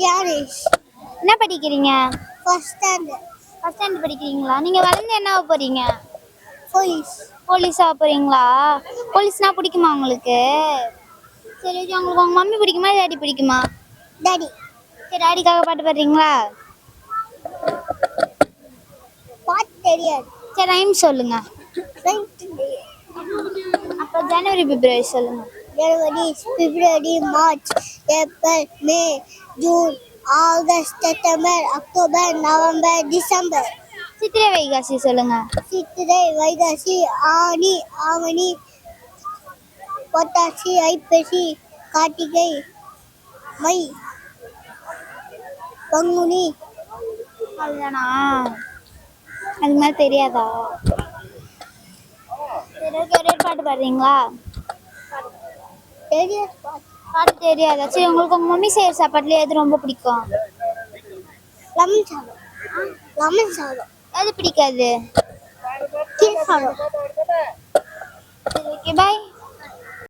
தியானேஷ் என்ன படிக்கிறீங்க? First standard first standard படிக்கிறீங்களா? நீங்க வளர்ந்து என்ன ஆக போறீங்க? போலீஸ் போலீஸ் ஆக போறீங்களா? போலீஸ்னா பிடிக்குமா உங்களுக்கு? சரி ஓகே உங்களுக்கு உங்க மம்மி பிடிக்குமா? டாடி பிடிக்குமா? டாடி சரி டாடிக்காக பாட்டு பாடுறீங்களா? பாட்டு தெரியாது. சரி ரைம் சொல்லுங்க. ஜனவரி அப்போ ஜனவரி பிப்ரவரி சொல்லுங்க பிப்ரவரி March April May June August September October November December. சித்திரை வைகாசி சொல்லுங்க. சித்திரை வைகாசி ஆனி ஆவணி பொட்டாசி ஐப்பசி கார்த்திகை மை பங்குனி. அதுதானா அது மாதிரி தெரியாதா? பாட்டு பாடுறீங்களா? பாட்டு. தெரியாதா. சரி உங்களுக்கு உங்க மம்மி செய்யற சாப்பாட்டுல எது ரொம்ப பிடிக்கும்? லெமன் சாதம். லெமன் சாதம். எது பிடிக்காது? கீரை சாதம். Okay bye